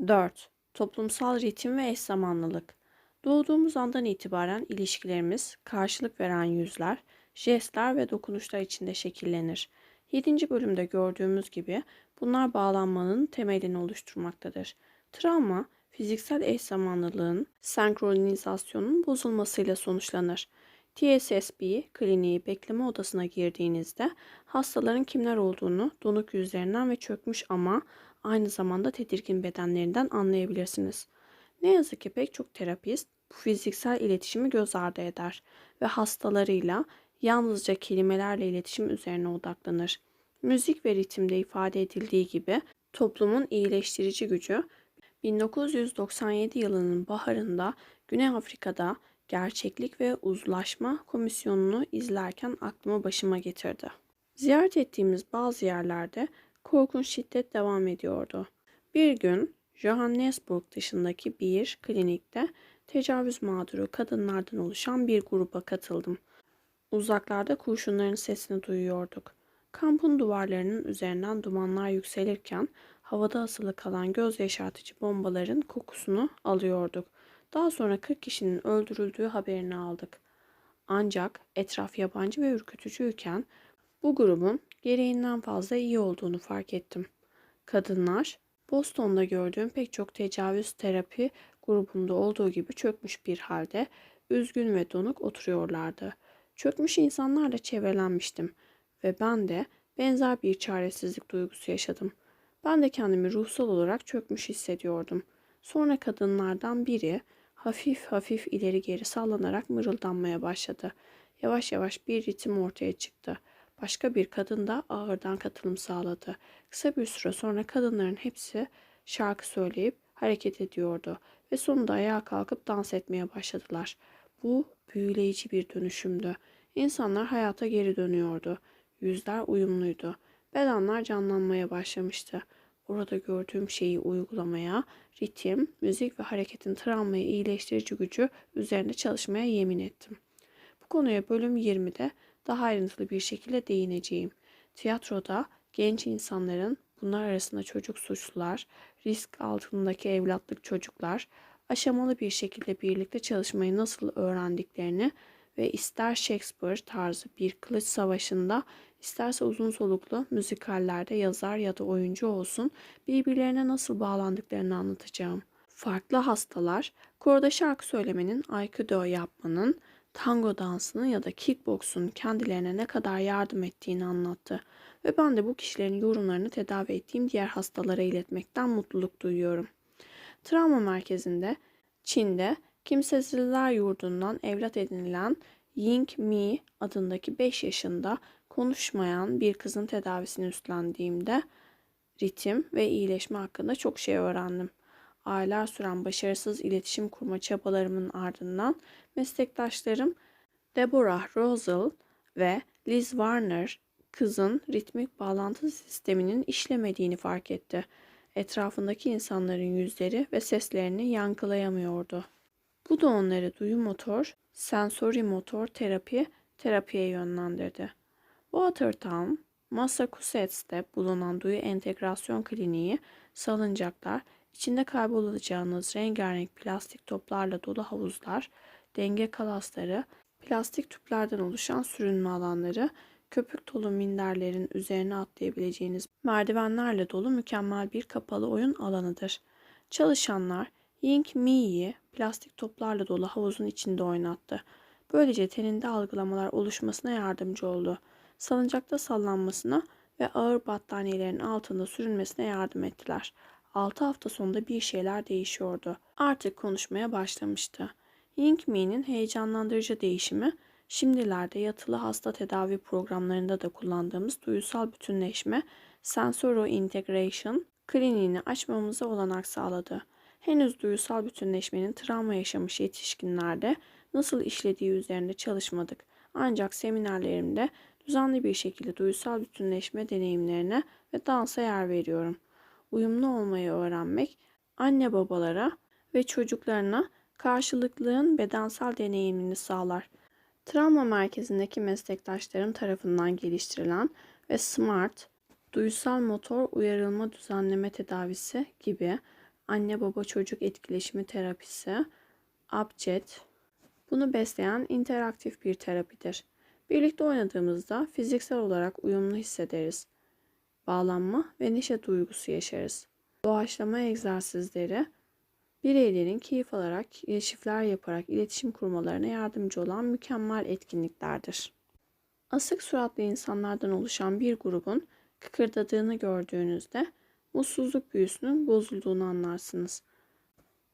4. Toplumsal ritim ve eş zamanlılık. Doğduğumuz andan itibaren ilişkilerimiz, karşılık veren yüzler, jestler ve dokunuşlar içinde şekillenir. 7. bölümde gördüğümüz gibi bunlar bağlanmanın temelini oluşturmaktadır. Travma, fiziksel eş zamanlılığın, senkronizasyonun bozulmasıyla sonuçlanır. TSSB kliniği bekleme odasına girdiğinizde hastaların kimler olduğunu donuk yüzlerinden ve çökmüş ama aynı zamanda tedirgin bedenlerinden anlayabilirsiniz. Ne yazık ki pek çok terapist bu fiziksel iletişimi göz ardı eder ve hastalarıyla yalnızca kelimelerle iletişim üzerine odaklanır. Müzik ve ritimde ifade edildiği gibi toplumun iyileştirici gücü 1997 yılının baharında Güney Afrika'da Gerçeklik ve Uzlaşma Komisyonu'nu izlerken aklıma başıma getirdi. Ziyaret ettiğimiz bazı yerlerde korkunç şiddet devam ediyordu. Bir gün Johannesburg dışındaki bir klinikte tecavüz mağduru kadınlardan oluşan bir gruba katıldım. Uzaklarda kurşunların sesini duyuyorduk. Kampın duvarlarının üzerinden dumanlar yükselirken havada asılı kalan göz yaşartıcı bombaların kokusunu alıyorduk. Daha sonra 40 kişinin öldürüldüğü haberini aldık. Ancak etraf yabancı ve ürkütücüyken bu grubun gereğinden fazla iyi olduğunu fark ettim. Kadınlar, Boston'da gördüğüm pek çok tecavüz terapi grubunda olduğu gibi çökmüş bir halde üzgün ve donuk oturuyorlardı. Çökmüş insanlarla çevrelenmiştim ve ben de benzer bir çaresizlik duygusu yaşadım. Ben de kendimi ruhsal olarak çökmüş hissediyordum. Sonra kadınlardan biri hafif hafif ileri geri sallanarak mırıldanmaya başladı. Yavaş yavaş bir ritim ortaya çıktı. Başka bir kadın da ağırdan katılım sağladı. Kısa bir süre sonra kadınların hepsi şarkı söyleyip hareket ediyordu ve sonunda ayağa kalkıp dans etmeye başladılar. Bu büyüleyici bir dönüşümdü. İnsanlar hayata geri dönüyordu. Yüzler uyumluydu. Bedenler canlanmaya başlamıştı. Orada gördüğüm şeyi uygulamaya, ritim, müzik ve hareketin travmayı iyileştirici gücü üzerinde çalışmaya yemin ettim. Bu konuya bölüm 20'de daha ayrıntılı bir şekilde değineceğim. Tiyatroda genç insanların bunlar arasında çocuk suçlular, risk altındaki evlatlık çocuklar aşamalı bir şekilde birlikte çalışmayı nasıl öğrendiklerini ve ister Shakespeare tarzı bir kılıç savaşında isterse uzun soluklu müzikallerde yazar ya da oyuncu olsun birbirlerine nasıl bağlandıklarını anlatacağım. Farklı hastalar koroda şarkı söylemenin, aikido yapmanın, tango dansının ya da kickboksun kendilerine ne kadar yardım ettiğini anlattı. Ve ben de bu kişilerin yorumlarını tedavi ettiğim diğer hastalara iletmekten mutluluk duyuyorum. Travma merkezinde Çin'de kimsesizler yurdundan evlat edinilen Ying Mi adındaki 5 yaşında konuşmayan bir kızın tedavisini üstlendiğimde ritim ve iyileşme hakkında çok şey öğrendim. Aylar süren başarısız iletişim kurma çabalarımın ardından meslektaşlarım Deborah Rosel ve Liz Warner kızın ritmik bağlantı sisteminin işlemediğini fark etti. Etrafındaki insanların yüzleri ve seslerini yankılayamıyordu. Bu da onları duyu motor, sensori motor terapi terapiye yönlendirdi. Watertown, Massachusetts'te bulunan duyu entegrasyon kliniği salıncaklar, içinde kaybolacağınız rengarenk plastik toplarla dolu havuzlar, denge kalasları, plastik tüplerden oluşan sürünme alanları, köpük dolu minderlerin üzerine atlayabileceğiniz merdivenlerle dolu mükemmel bir kapalı oyun alanıdır. Çalışanlar Ying Mi'yi plastik toplarla dolu havuzun içinde oynattı. Böylece teninde algılamalar oluşmasına yardımcı oldu. Salıncakta sallanmasına ve ağır battaniyelerin altında sürünmesine yardım ettiler. 6 hafta sonunda bir şeyler değişiyordu. Artık konuşmaya başlamıştı. Ying Mi'nin heyecanlandırıcı değişimi Şimdilerde yatılı hasta tedavi programlarında da kullandığımız duyusal bütünleşme Sensoro Integration kliniğini açmamıza olanak sağladı. Henüz duyusal bütünleşmenin travma yaşamış yetişkinlerde nasıl işlediği üzerinde çalışmadık. Ancak seminerlerimde düzenli bir şekilde duyusal bütünleşme deneyimlerine ve dansa yer veriyorum. Uyumlu olmayı öğrenmek anne babalara ve çocuklarına karşılıklığın bedensel deneyimini sağlar. Travma merkezindeki meslektaşlarım tarafından geliştirilen ve SMART, duysal motor uyarılma düzenleme tedavisi gibi anne baba çocuk etkileşimi terapisi, abced. Bunu besleyen interaktif bir terapidir. Birlikte oynadığımızda fiziksel olarak uyumlu hissederiz. Bağlanma ve neşe duygusu yaşarız. Doğaçlama egzersizleri bireylerin keyif alarak, keşifler yaparak iletişim kurmalarına yardımcı olan mükemmel etkinliklerdir. Asık suratlı insanlardan oluşan bir grubun kıkırdadığını gördüğünüzde mutsuzluk büyüsünün bozulduğunu anlarsınız.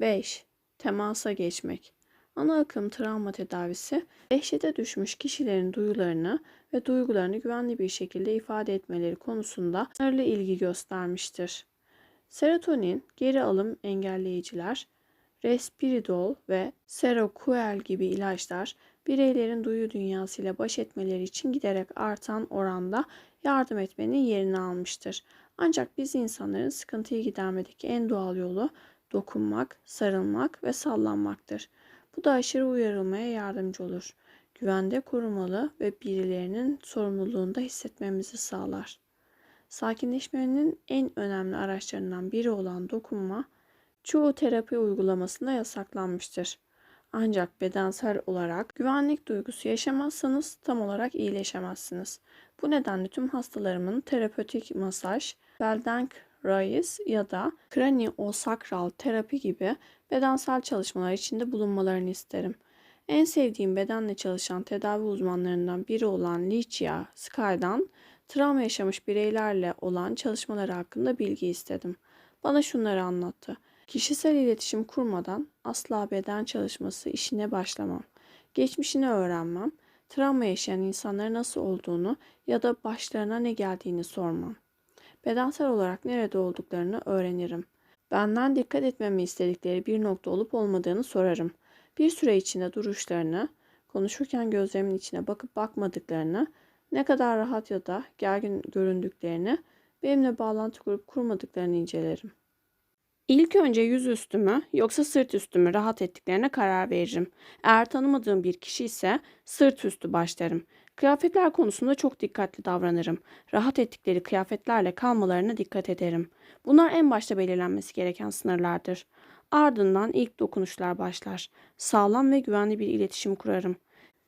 5. Temasa geçmek. Ana akım travma tedavisi, dehşete düşmüş kişilerin duyularını ve duygularını güvenli bir şekilde ifade etmeleri konusunda sınırlı ilgi göstermiştir. Serotonin, geri alım engelleyiciler, Respiridol ve Seroquel gibi ilaçlar bireylerin duyu dünyasıyla baş etmeleri için giderek artan oranda yardım etmenin yerini almıştır. Ancak biz insanların sıkıntıyı gidermedeki en doğal yolu dokunmak, sarılmak ve sallanmaktır. Bu da aşırı uyarılmaya yardımcı olur. Güvende korumalı ve birilerinin sorumluluğunda hissetmemizi sağlar. Sakinleşmenin en önemli araçlarından biri olan dokunma, çoğu terapi uygulamasında yasaklanmıştır. Ancak bedensel olarak güvenlik duygusu yaşamazsanız tam olarak iyileşemezsiniz. Bu nedenle tüm hastalarımın terapötik masaj, Beldenk Rise ya da kraniosakral terapi gibi bedensel çalışmalar içinde bulunmalarını isterim. En sevdiğim bedenle çalışan tedavi uzmanlarından biri olan Licia Sky'dan travma yaşamış bireylerle olan çalışmaları hakkında bilgi istedim. Bana şunları anlattı. Kişisel iletişim kurmadan asla beden çalışması işine başlamam. Geçmişini öğrenmem, travma yaşayan insanların nasıl olduğunu ya da başlarına ne geldiğini sormam. Bedensel olarak nerede olduklarını öğrenirim. Benden dikkat etmemi istedikleri bir nokta olup olmadığını sorarım. Bir süre içinde duruşlarını, konuşurken gözlerimin içine bakıp bakmadıklarını, ne kadar rahat ya da gergin göründüklerini, benimle bağlantı kurup kurmadıklarını incelerim. İlk önce yüzüstü mü yoksa sırt üstü mü rahat ettiklerine karar veririm. Eğer tanımadığım bir kişi ise sırt üstü başlarım. Kıyafetler konusunda çok dikkatli davranırım. Rahat ettikleri kıyafetlerle kalmalarına dikkat ederim. Bunlar en başta belirlenmesi gereken sınırlardır. Ardından ilk dokunuşlar başlar. Sağlam ve güvenli bir iletişim kurarım.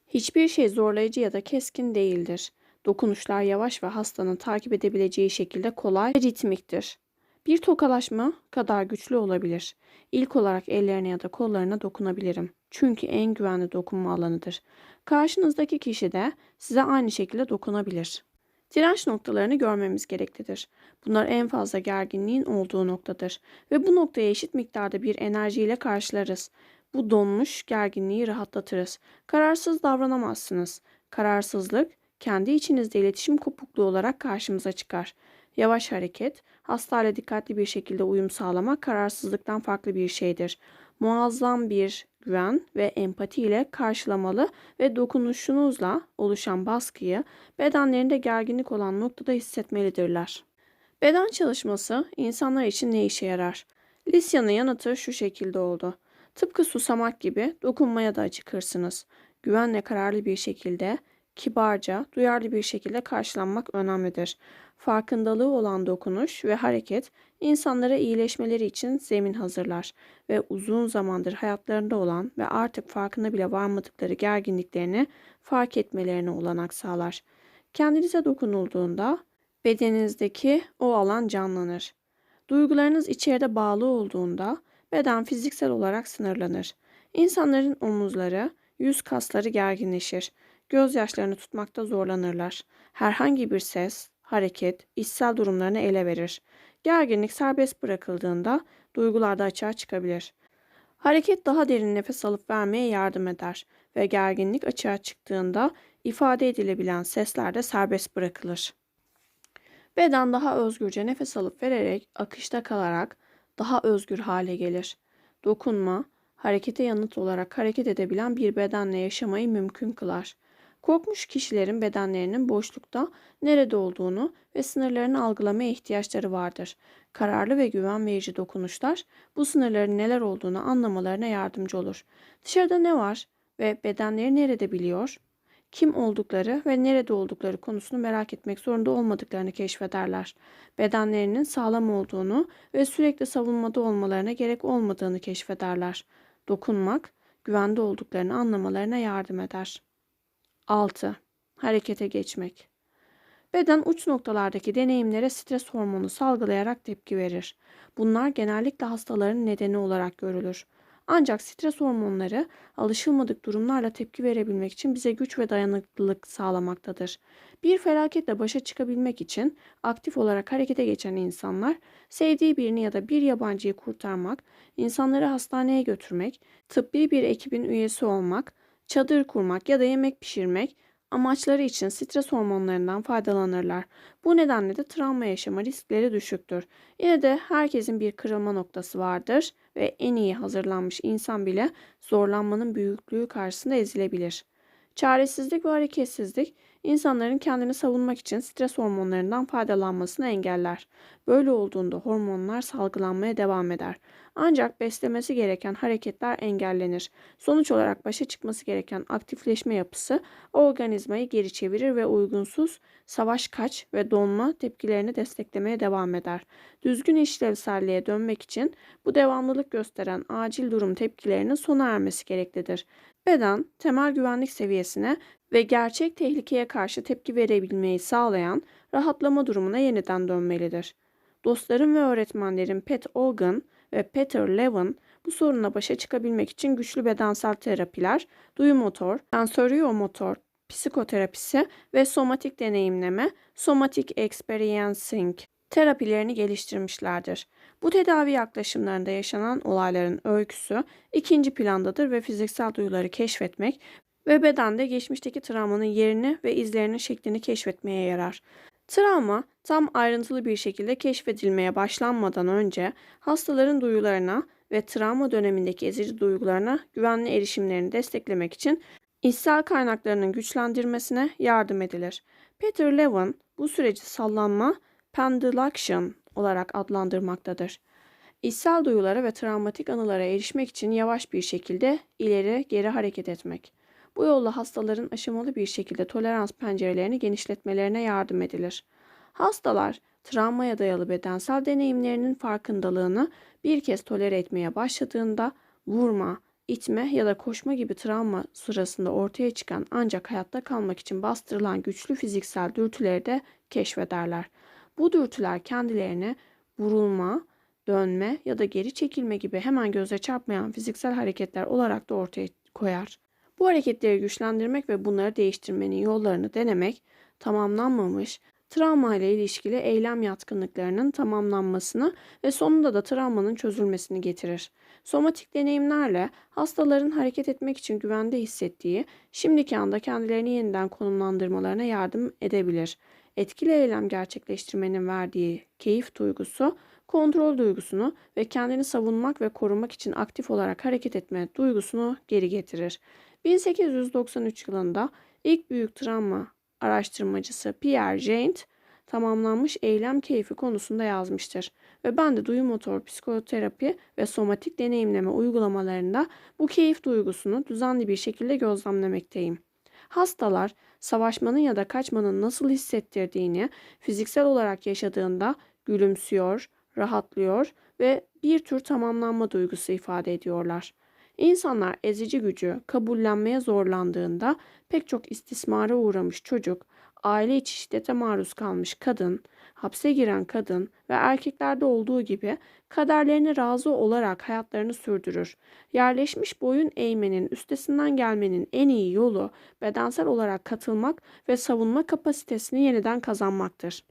Hiçbir şey zorlayıcı ya da keskin değildir. Dokunuşlar yavaş ve hastanın takip edebileceği şekilde kolay ve ritmiktir. Bir tokalaşma kadar güçlü olabilir. İlk olarak ellerine ya da kollarına dokunabilirim. Çünkü en güvenli dokunma alanıdır. Karşınızdaki kişi de size aynı şekilde dokunabilir. Direnç noktalarını görmemiz gereklidir. Bunlar en fazla gerginliğin olduğu noktadır ve bu noktaya eşit miktarda bir enerjiyle karşılarız. Bu donmuş gerginliği rahatlatırız. Kararsız davranamazsınız. Kararsızlık kendi içinizde iletişim kopukluğu olarak karşımıza çıkar. Yavaş hareket, hastayla dikkatli bir şekilde uyum sağlamak kararsızlıktan farklı bir şeydir. Muazzam bir güven ve empati ile karşılamalı ve dokunuşunuzla oluşan baskıyı bedenlerinde gerginlik olan noktada hissetmelidirler. Beden çalışması insanlar için ne işe yarar? Lisya'nın yanıtı şu şekilde oldu. Tıpkı susamak gibi dokunmaya da acıkırsınız. Güvenle kararlı bir şekilde, kibarca, duyarlı bir şekilde karşılanmak önemlidir. Farkındalığı olan dokunuş ve hareket insanlara iyileşmeleri için zemin hazırlar ve uzun zamandır hayatlarında olan ve artık farkına bile varmadıkları gerginliklerini fark etmelerine olanak sağlar. Kendinize dokunulduğunda bedeninizdeki o alan canlanır. Duygularınız içeride bağlı olduğunda beden fiziksel olarak sınırlanır. İnsanların omuzları, yüz kasları gerginleşir. Gözyaşlarını tutmakta zorlanırlar. Herhangi bir ses, hareket, içsel durumlarını ele verir. Gerginlik serbest bırakıldığında duygular da açığa çıkabilir. Hareket daha derin nefes alıp vermeye yardım eder ve gerginlik açığa çıktığında ifade edilebilen sesler de serbest bırakılır. Beden daha özgürce nefes alıp vererek akışta kalarak daha özgür hale gelir. Dokunma, harekete yanıt olarak hareket edebilen bir bedenle yaşamayı mümkün kılar. Korkmuş kişilerin bedenlerinin boşlukta nerede olduğunu ve sınırlarını algılamaya ihtiyaçları vardır. Kararlı ve güven verici dokunuşlar bu sınırların neler olduğunu anlamalarına yardımcı olur. Dışarıda ne var ve bedenleri nerede biliyor? kim oldukları ve nerede oldukları konusunu merak etmek zorunda olmadıklarını keşfederler. Bedenlerinin sağlam olduğunu ve sürekli savunmada olmalarına gerek olmadığını keşfederler. Dokunmak, güvende olduklarını anlamalarına yardım eder. 6. Harekete geçmek. Beden uç noktalardaki deneyimlere stres hormonu salgılayarak tepki verir. Bunlar genellikle hastaların nedeni olarak görülür. Ancak stres hormonları alışılmadık durumlarla tepki verebilmek için bize güç ve dayanıklılık sağlamaktadır. Bir felaketle başa çıkabilmek için aktif olarak harekete geçen insanlar, sevdiği birini ya da bir yabancıyı kurtarmak, insanları hastaneye götürmek, tıbbi bir ekibin üyesi olmak, çadır kurmak ya da yemek pişirmek, amaçları için stres hormonlarından faydalanırlar. Bu nedenle de travma yaşama riskleri düşüktür. Yine de herkesin bir kırılma noktası vardır ve en iyi hazırlanmış insan bile zorlanmanın büyüklüğü karşısında ezilebilir. Çaresizlik ve hareketsizlik insanların kendini savunmak için stres hormonlarından faydalanmasını engeller. Böyle olduğunda hormonlar salgılanmaya devam eder. Ancak beslemesi gereken hareketler engellenir. Sonuç olarak başa çıkması gereken aktifleşme yapısı organizmayı geri çevirir ve uygunsuz savaş kaç ve donma tepkilerini desteklemeye devam eder. Düzgün işlevselliğe dönmek için bu devamlılık gösteren acil durum tepkilerinin sona ermesi gereklidir. Beden, temel güvenlik seviyesine ve gerçek tehlikeye karşı tepki verebilmeyi sağlayan rahatlama durumuna yeniden dönmelidir. Dostlarım ve öğretmenlerim Pat Olgan ve Peter Levin bu sorunla başa çıkabilmek için güçlü bedensel terapiler, duyu motor, sensoriyomotor psikoterapisi ve somatik deneyimleme, somatic experiencing terapilerini geliştirmişlerdir. Bu tedavi yaklaşımlarında yaşanan olayların öyküsü ikinci plandadır ve fiziksel duyuları keşfetmek ve bedende geçmişteki travmanın yerini ve izlerinin şeklini keşfetmeye yarar. Travma tam ayrıntılı bir şekilde keşfedilmeye başlanmadan önce hastaların duyularına ve travma dönemindeki ezici duygularına güvenli erişimlerini desteklemek için içsel kaynaklarının güçlendirmesine yardım edilir. Peter Levin bu süreci sallanma pendulation olarak adlandırmaktadır. İçsel duyulara ve travmatik anılara erişmek için yavaş bir şekilde ileri geri hareket etmek. Bu yolla hastaların aşamalı bir şekilde tolerans pencerelerini genişletmelerine yardım edilir. Hastalar travmaya dayalı bedensel deneyimlerinin farkındalığını bir kez tolere etmeye başladığında vurma, itme ya da koşma gibi travma sırasında ortaya çıkan ancak hayatta kalmak için bastırılan güçlü fiziksel dürtüleri de keşfederler. Bu dürtüler kendilerini vurulma, dönme ya da geri çekilme gibi hemen göze çarpmayan fiziksel hareketler olarak da ortaya koyar. Bu hareketleri güçlendirmek ve bunları değiştirmenin yollarını denemek, tamamlanmamış, travma ile ilişkili eylem yatkınlıklarının tamamlanmasını ve sonunda da travmanın çözülmesini getirir. Somatik deneyimlerle hastaların hareket etmek için güvende hissettiği, şimdiki anda kendilerini yeniden konumlandırmalarına yardım edebilir. Etkili eylem gerçekleştirmenin verdiği keyif duygusu, kontrol duygusunu ve kendini savunmak ve korumak için aktif olarak hareket etme duygusunu geri getirir. 1893 yılında ilk büyük travma araştırmacısı Pierre Jaint tamamlanmış eylem keyfi konusunda yazmıştır ve ben de duyu motor psikoterapi ve somatik deneyimleme uygulamalarında bu keyif duygusunu düzenli bir şekilde gözlemlemekteyim. Hastalar savaşmanın ya da kaçmanın nasıl hissettirdiğini fiziksel olarak yaşadığında gülümsüyor, rahatlıyor ve bir tür tamamlanma duygusu ifade ediyorlar. İnsanlar ezici gücü kabullenmeye zorlandığında pek çok istismara uğramış çocuk, aile içi şiddete maruz kalmış kadın, hapse giren kadın ve erkeklerde olduğu gibi kaderlerine razı olarak hayatlarını sürdürür. Yerleşmiş boyun eğmenin üstesinden gelmenin en iyi yolu bedensel olarak katılmak ve savunma kapasitesini yeniden kazanmaktır.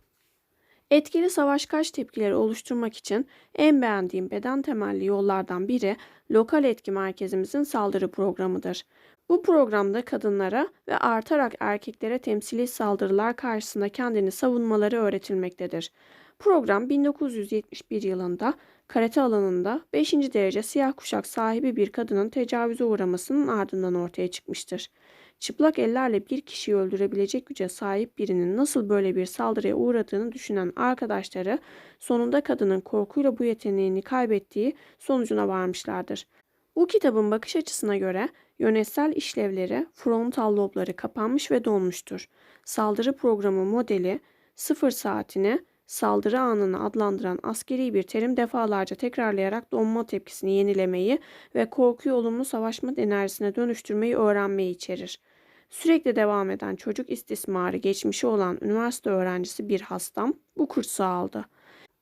Etkili savaş kaç tepkileri oluşturmak için en beğendiğim beden temelli yollardan biri lokal etki merkezimizin saldırı programıdır. Bu programda kadınlara ve artarak erkeklere temsili saldırılar karşısında kendini savunmaları öğretilmektedir. Program 1971 yılında karate alanında 5. derece siyah kuşak sahibi bir kadının tecavüze uğramasının ardından ortaya çıkmıştır. Çıplak ellerle bir kişiyi öldürebilecek güce sahip birinin nasıl böyle bir saldırıya uğradığını düşünen arkadaşları sonunda kadının korkuyla bu yeteneğini kaybettiği sonucuna varmışlardır. Bu kitabın bakış açısına göre Yönetsel işlevleri frontal lobları kapanmış ve donmuştur. Saldırı programı modeli sıfır saatini saldırı anını adlandıran askeri bir terim defalarca tekrarlayarak donma tepkisini yenilemeyi ve korkuyu olumlu savaşma enerjisine dönüştürmeyi öğrenmeyi içerir. Sürekli devam eden çocuk istismarı geçmişi olan üniversite öğrencisi bir hastam bu kursu aldı.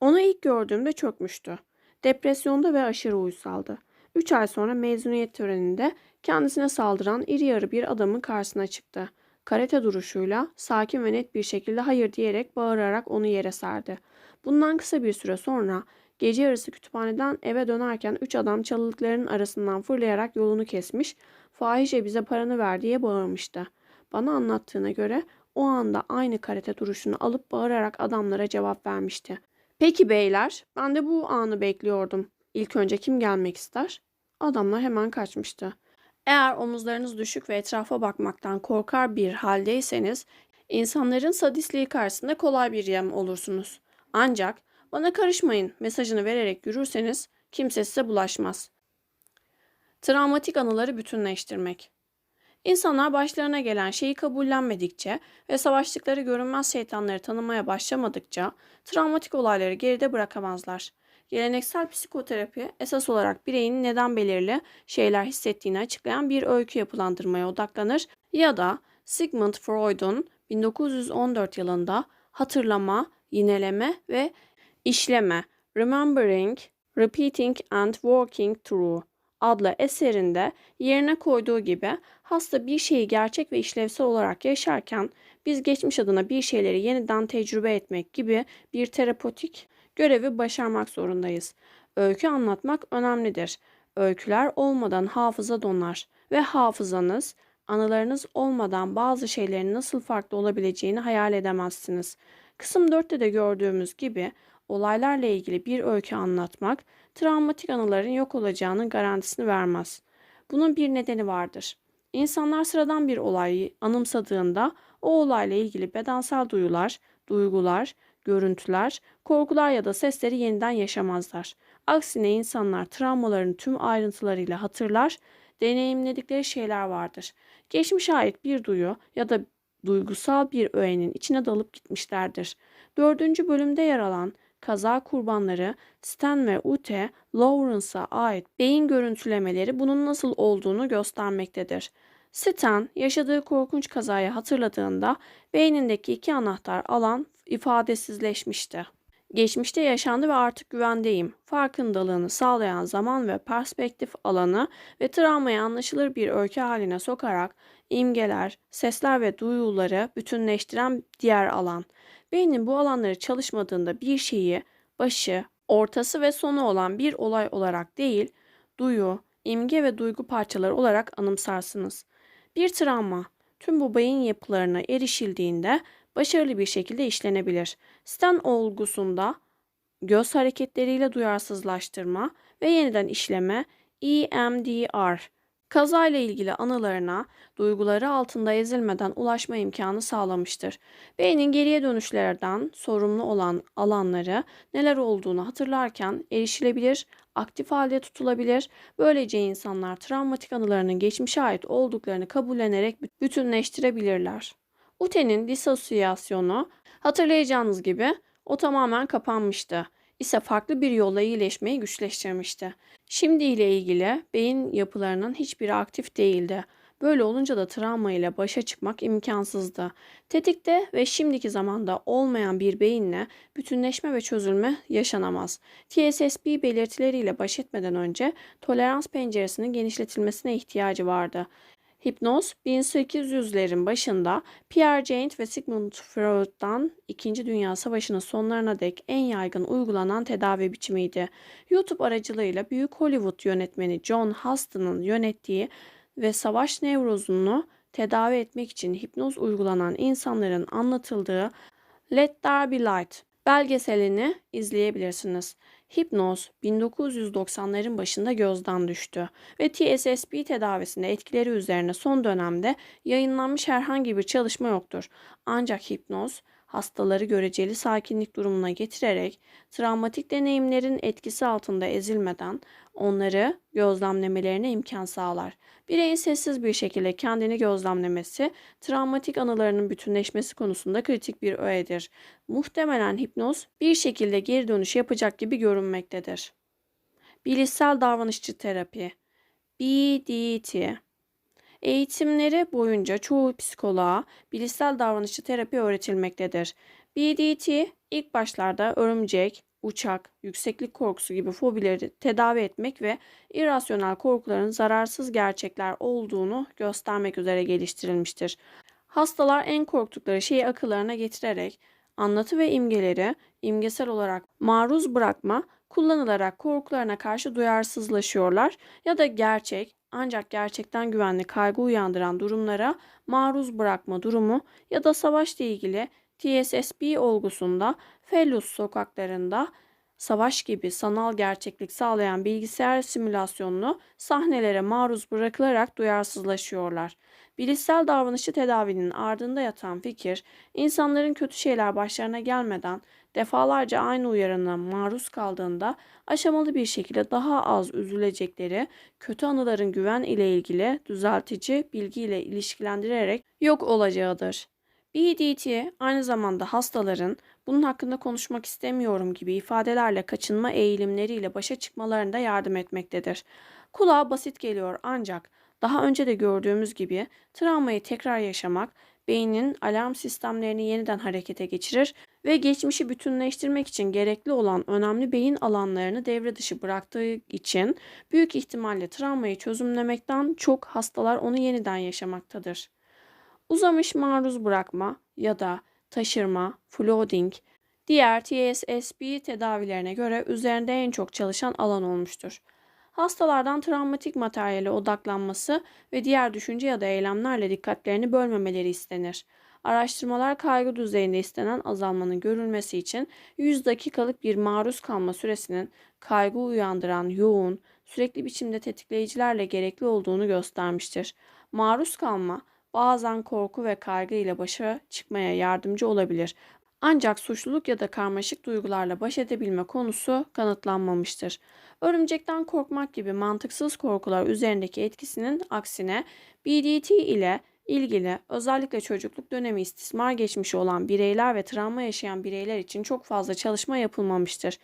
Onu ilk gördüğümde çökmüştü. Depresyonda ve aşırı uysaldı. Üç ay sonra mezuniyet töreninde kendisine saldıran iri yarı bir adamın karşısına çıktı. Karate duruşuyla sakin ve net bir şekilde hayır diyerek bağırarak onu yere serdi. Bundan kısa bir süre sonra gece yarısı kütüphaneden eve dönerken üç adam çalılıkların arasından fırlayarak yolunu kesmiş, fahişe bize paranı ver diye bağırmıştı. Bana anlattığına göre o anda aynı karate duruşunu alıp bağırarak adamlara cevap vermişti. Peki beyler, ben de bu anı bekliyordum. İlk önce kim gelmek ister? Adamlar hemen kaçmıştı. Eğer omuzlarınız düşük ve etrafa bakmaktan korkar bir haldeyseniz, insanların sadistliği karşısında kolay bir yem olursunuz. Ancak bana karışmayın mesajını vererek yürürseniz kimse size bulaşmaz. Travmatik anıları bütünleştirmek. İnsanlar başlarına gelen şeyi kabullenmedikçe ve savaştıkları görünmez şeytanları tanımaya başlamadıkça travmatik olayları geride bırakamazlar. Geleneksel psikoterapi esas olarak bireyin neden belirli şeyler hissettiğini açıklayan bir öykü yapılandırmaya odaklanır ya da Sigmund Freud'un 1914 yılında hatırlama, yineleme ve işleme Remembering, Repeating and Working Through adlı eserinde yerine koyduğu gibi hasta bir şeyi gerçek ve işlevsel olarak yaşarken biz geçmiş adına bir şeyleri yeniden tecrübe etmek gibi bir terapötik görevi başarmak zorundayız. Öykü anlatmak önemlidir. Öyküler olmadan hafıza donar ve hafızanız, anılarınız olmadan bazı şeylerin nasıl farklı olabileceğini hayal edemezsiniz. Kısım 4'te de gördüğümüz gibi olaylarla ilgili bir öykü anlatmak, travmatik anıların yok olacağının garantisini vermez. Bunun bir nedeni vardır. İnsanlar sıradan bir olayı anımsadığında o olayla ilgili bedensel duyular, duygular, görüntüler, korkular ya da sesleri yeniden yaşamazlar. Aksine insanlar travmaların tüm ayrıntılarıyla hatırlar, deneyimledikleri şeyler vardır. Geçmişe ait bir duyu ya da duygusal bir öğenin içine dalıp gitmişlerdir. Dördüncü bölümde yer alan kaza kurbanları Stan ve Ute Lawrence'a ait beyin görüntülemeleri bunun nasıl olduğunu göstermektedir. Stan yaşadığı korkunç kazayı hatırladığında beynindeki iki anahtar alan ifadesizleşmişti. Geçmişte yaşandı ve artık güvendeyim. Farkındalığını sağlayan zaman ve perspektif alanı ve travmayı anlaşılır bir öykü haline sokarak imgeler, sesler ve duyuları bütünleştiren diğer alan. Beynin bu alanları çalışmadığında bir şeyi başı, ortası ve sonu olan bir olay olarak değil, duyu, imge ve duygu parçaları olarak anımsarsınız. Bir travma tüm bu beyin yapılarına erişildiğinde başarılı bir şekilde işlenebilir. Stan olgusunda göz hareketleriyle duyarsızlaştırma ve yeniden işleme EMDR kazayla ilgili anılarına duyguları altında ezilmeden ulaşma imkanı sağlamıştır. Beynin geriye dönüşlerden sorumlu olan alanları neler olduğunu hatırlarken erişilebilir, aktif halde tutulabilir. Böylece insanlar travmatik anılarının geçmişe ait olduklarını kabullenerek bütünleştirebilirler. Ute'nin disosyasyonu hatırlayacağınız gibi o tamamen kapanmıştı ise farklı bir yolla iyileşmeyi güçleştirmişti. Şimdi ile ilgili beyin yapılarının hiçbiri aktif değildi. Böyle olunca da travma ile başa çıkmak imkansızdı. Tetikte ve şimdiki zamanda olmayan bir beyinle bütünleşme ve çözülme yaşanamaz. TSSB belirtileriyle baş etmeden önce tolerans penceresinin genişletilmesine ihtiyacı vardı. Hipnoz 1800'lerin başında Pierre Janet ve Sigmund Freud'dan İkinci Dünya Savaşı'nın sonlarına dek en yaygın uygulanan tedavi biçimiydi. YouTube aracılığıyla büyük Hollywood yönetmeni John Huston'ın yönettiği ve savaş nevrozunu tedavi etmek için hipnoz uygulanan insanların anlatıldığı Let There Be Light belgeselini izleyebilirsiniz. Hipnoz 1990'ların başında gözden düştü ve TSSB tedavisinde etkileri üzerine son dönemde yayınlanmış herhangi bir çalışma yoktur. Ancak hipnoz hastaları göreceli sakinlik durumuna getirerek travmatik deneyimlerin etkisi altında ezilmeden onları gözlemlemelerine imkan sağlar. Bireyin sessiz bir şekilde kendini gözlemlemesi, travmatik anılarının bütünleşmesi konusunda kritik bir öğedir. Muhtemelen hipnoz bir şekilde geri dönüş yapacak gibi görünmektedir. Bilişsel davranışçı terapi BDT Eğitimleri boyunca çoğu psikoloğa bilişsel davranışçı terapi öğretilmektedir. BDT ilk başlarda örümcek, uçak, yükseklik korkusu gibi fobileri tedavi etmek ve irrasyonel korkuların zararsız gerçekler olduğunu göstermek üzere geliştirilmiştir. Hastalar en korktukları şeyi akıllarına getirerek anlatı ve imgeleri imgesel olarak maruz bırakma kullanılarak korkularına karşı duyarsızlaşıyorlar ya da gerçek ancak gerçekten güvenli kaygı uyandıran durumlara maruz bırakma durumu ya da savaşla ilgili TSSB olgusunda Fellus sokaklarında savaş gibi sanal gerçeklik sağlayan bilgisayar simülasyonunu sahnelere maruz bırakılarak duyarsızlaşıyorlar. Bilişsel davranışçı tedavinin ardında yatan fikir, insanların kötü şeyler başlarına gelmeden defalarca aynı uyarına maruz kaldığında aşamalı bir şekilde daha az üzülecekleri, kötü anıların güven ile ilgili düzeltici bilgiyle ilişkilendirerek yok olacağıdır. BDT aynı zamanda hastaların bunun hakkında konuşmak istemiyorum gibi ifadelerle kaçınma eğilimleriyle başa çıkmalarında yardım etmektedir. Kulağa basit geliyor ancak daha önce de gördüğümüz gibi travmayı tekrar yaşamak beynin alarm sistemlerini yeniden harekete geçirir ve geçmişi bütünleştirmek için gerekli olan önemli beyin alanlarını devre dışı bıraktığı için büyük ihtimalle travmayı çözümlemekten çok hastalar onu yeniden yaşamaktadır. Uzamış maruz bırakma ya da taşırma, flooding, diğer TSSB tedavilerine göre üzerinde en çok çalışan alan olmuştur. Hastalardan travmatik materyale odaklanması ve diğer düşünce ya da eylemlerle dikkatlerini bölmemeleri istenir. Araştırmalar kaygı düzeyinde istenen azalmanın görülmesi için 100 dakikalık bir maruz kalma süresinin kaygı uyandıran yoğun, sürekli biçimde tetikleyicilerle gerekli olduğunu göstermiştir. Maruz kalma bazen korku ve kaygı ile başa çıkmaya yardımcı olabilir. Ancak suçluluk ya da karmaşık duygularla baş edebilme konusu kanıtlanmamıştır. Örümcekten korkmak gibi mantıksız korkular üzerindeki etkisinin aksine BDT ile ilgili özellikle çocukluk dönemi istismar geçmişi olan bireyler ve travma yaşayan bireyler için çok fazla çalışma yapılmamıştır.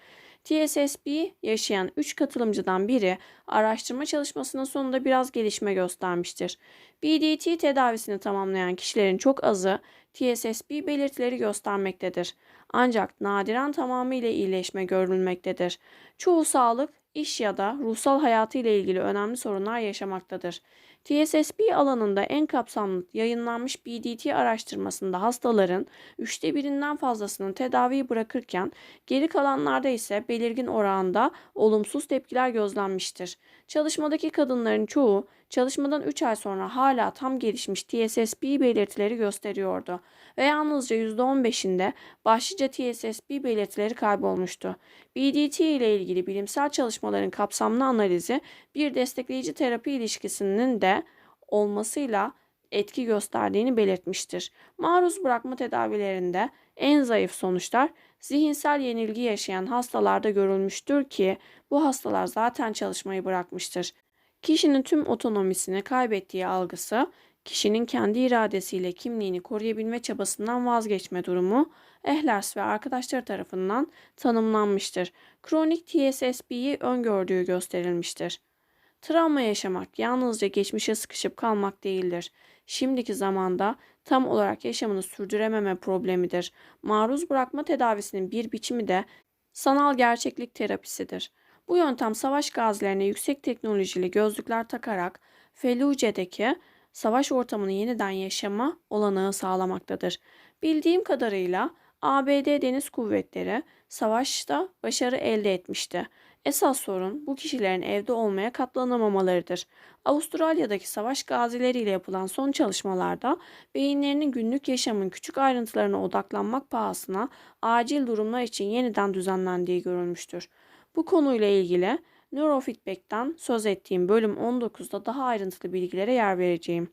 TSSB yaşayan 3 katılımcıdan biri araştırma çalışmasının sonunda biraz gelişme göstermiştir. BDT tedavisini tamamlayan kişilerin çok azı TSSB belirtileri göstermektedir. Ancak nadiren tamamıyla iyileşme görülmektedir. Çoğu sağlık, iş ya da ruhsal hayatı ile ilgili önemli sorunlar yaşamaktadır. TSSB alanında en kapsamlı yayınlanmış BDT araştırmasında hastaların üçte birinden fazlasının tedaviyi bırakırken geri kalanlarda ise belirgin oranda olumsuz tepkiler gözlenmiştir. Çalışmadaki kadınların çoğu çalışmadan 3 ay sonra hala tam gelişmiş TSSB belirtileri gösteriyordu ve yalnızca %15'inde başlıca TSSB belirtileri kaybolmuştu. BDT ile ilgili bilimsel çalışmaların kapsamlı analizi bir destekleyici terapi ilişkisinin de olmasıyla etki gösterdiğini belirtmiştir. Maruz bırakma tedavilerinde en zayıf sonuçlar zihinsel yenilgi yaşayan hastalarda görülmüştür ki bu hastalar zaten çalışmayı bırakmıştır. Kişinin tüm otonomisini kaybettiği algısı, kişinin kendi iradesiyle kimliğini koruyabilme çabasından vazgeçme durumu Ehlers ve arkadaşları tarafından tanımlanmıştır. Kronik TSSB'yi öngördüğü gösterilmiştir. Travma yaşamak yalnızca geçmişe sıkışıp kalmak değildir. Şimdiki zamanda tam olarak yaşamını sürdürememe problemidir. Maruz bırakma tedavisinin bir biçimi de sanal gerçeklik terapisidir. Bu yöntem savaş gazilerine yüksek teknolojili gözlükler takarak Felluce'deki savaş ortamını yeniden yaşama olanağı sağlamaktadır. Bildiğim kadarıyla ABD Deniz Kuvvetleri savaşta başarı elde etmişti. Esas sorun bu kişilerin evde olmaya katlanamamalarıdır. Avustralya'daki savaş gazileriyle yapılan son çalışmalarda beyinlerinin günlük yaşamın küçük ayrıntılarına odaklanmak pahasına acil durumlar için yeniden düzenlendiği görülmüştür. Bu konuyla ilgili Neurofeedback'ten söz ettiğim bölüm 19'da daha ayrıntılı bilgilere yer vereceğim.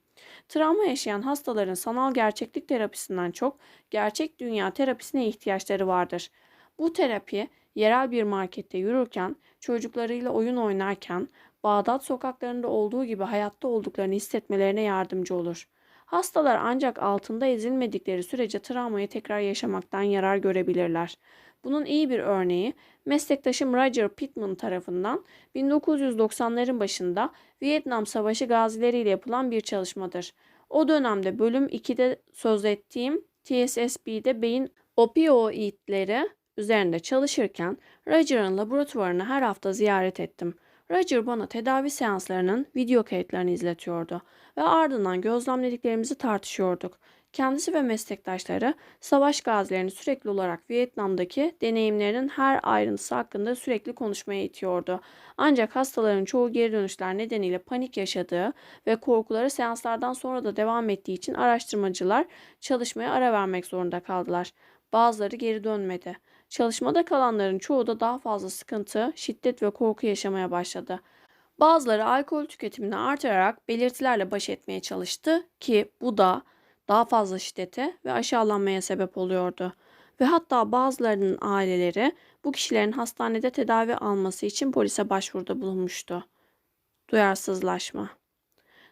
Travma yaşayan hastaların sanal gerçeklik terapisinden çok gerçek dünya terapisine ihtiyaçları vardır. Bu terapi yerel bir markette yürürken, çocuklarıyla oyun oynarken, Bağdat sokaklarında olduğu gibi hayatta olduklarını hissetmelerine yardımcı olur. Hastalar ancak altında ezilmedikleri sürece travmayı tekrar yaşamaktan yarar görebilirler. Bunun iyi bir örneği meslektaşım Roger Pittman tarafından 1990'ların başında Vietnam Savaşı gazileriyle yapılan bir çalışmadır. O dönemde bölüm 2'de söz ettiğim TSSB'de beyin opioidleri üzerinde çalışırken Roger'ın laboratuvarını her hafta ziyaret ettim. Roger bana tedavi seanslarının video kayıtlarını izletiyordu ve ardından gözlemlediklerimizi tartışıyorduk. Kendisi ve meslektaşları savaş gazilerini sürekli olarak Vietnam'daki deneyimlerinin her ayrıntısı hakkında sürekli konuşmaya itiyordu. Ancak hastaların çoğu geri dönüşler nedeniyle panik yaşadığı ve korkuları seanslardan sonra da devam ettiği için araştırmacılar çalışmaya ara vermek zorunda kaldılar. Bazıları geri dönmedi. Çalışmada kalanların çoğu da daha fazla sıkıntı, şiddet ve korku yaşamaya başladı. Bazıları alkol tüketimini artırarak belirtilerle baş etmeye çalıştı ki bu da daha fazla şiddete ve aşağılanmaya sebep oluyordu. Ve hatta bazılarının aileleri bu kişilerin hastanede tedavi alması için polise başvuruda bulunmuştu. Duyarsızlaşma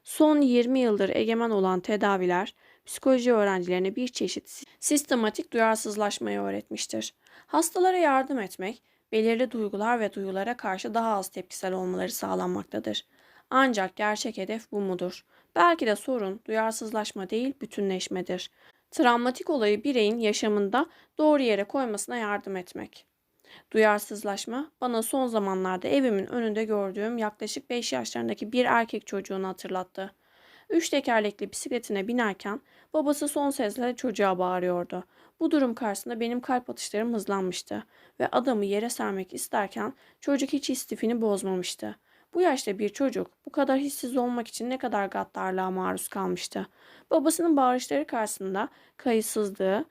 Son 20 yıldır egemen olan tedaviler psikoloji öğrencilerine bir çeşit sistematik duyarsızlaşmayı öğretmiştir. Hastalara yardım etmek, belirli duygular ve duyulara karşı daha az tepkisel olmaları sağlanmaktadır. Ancak gerçek hedef bu mudur? Belki de sorun duyarsızlaşma değil, bütünleşmedir. Travmatik olayı bireyin yaşamında doğru yere koymasına yardım etmek. Duyarsızlaşma bana son zamanlarda evimin önünde gördüğüm yaklaşık 5 yaşlarındaki bir erkek çocuğunu hatırlattı. Üç tekerlekli bisikletine binerken babası son sesle çocuğa bağırıyordu. Bu durum karşısında benim kalp atışlarım hızlanmıştı ve adamı yere sermek isterken çocuk hiç istifini bozmamıştı. Bu yaşta bir çocuk bu kadar hissiz olmak için ne kadar gaddarlığa maruz kalmıştı. Babasının bağırışları karşısında kayıtsızlığı,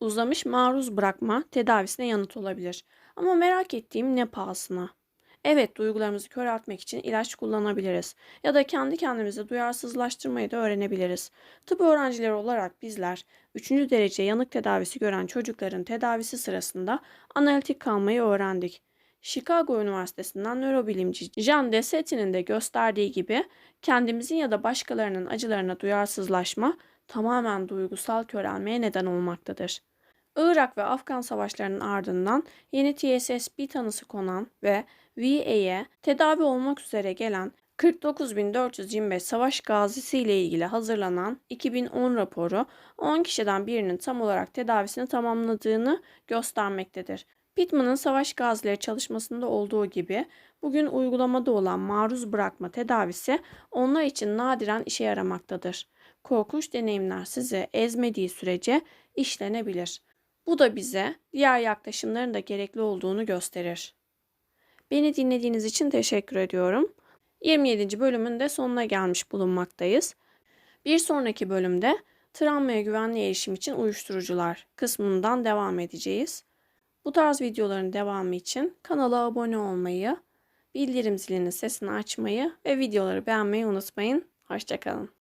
uzamış maruz bırakma tedavisine yanıt olabilir. Ama merak ettiğim ne pahasına? Evet, duygularımızı köreltmek için ilaç kullanabiliriz ya da kendi kendimizi duyarsızlaştırmayı da öğrenebiliriz. Tıp öğrencileri olarak bizler 3. derece yanık tedavisi gören çocukların tedavisi sırasında analitik kalmayı öğrendik. Chicago Üniversitesi'nden nörobilimci Jean Desetti'nin de gösterdiği gibi kendimizin ya da başkalarının acılarına duyarsızlaşma tamamen duygusal körelmeye neden olmaktadır. Irak ve Afgan savaşlarının ardından yeni TSSB tanısı konan ve VA'ye tedavi olmak üzere gelen 49.425 savaş gazisi ile ilgili hazırlanan 2010 raporu 10 kişiden birinin tam olarak tedavisini tamamladığını göstermektedir. Pittman'ın savaş gazileri çalışmasında olduğu gibi bugün uygulamada olan maruz bırakma tedavisi onlar için nadiren işe yaramaktadır. Korkunç deneyimler sizi ezmediği sürece işlenebilir. Bu da bize diğer yaklaşımların da gerekli olduğunu gösterir. Beni dinlediğiniz için teşekkür ediyorum. 27. bölümün de sonuna gelmiş bulunmaktayız. Bir sonraki bölümde travmaya güvenli erişim için uyuşturucular kısmından devam edeceğiz. Bu tarz videoların devamı için kanala abone olmayı, bildirim zilinin sesini açmayı ve videoları beğenmeyi unutmayın. Hoşçakalın.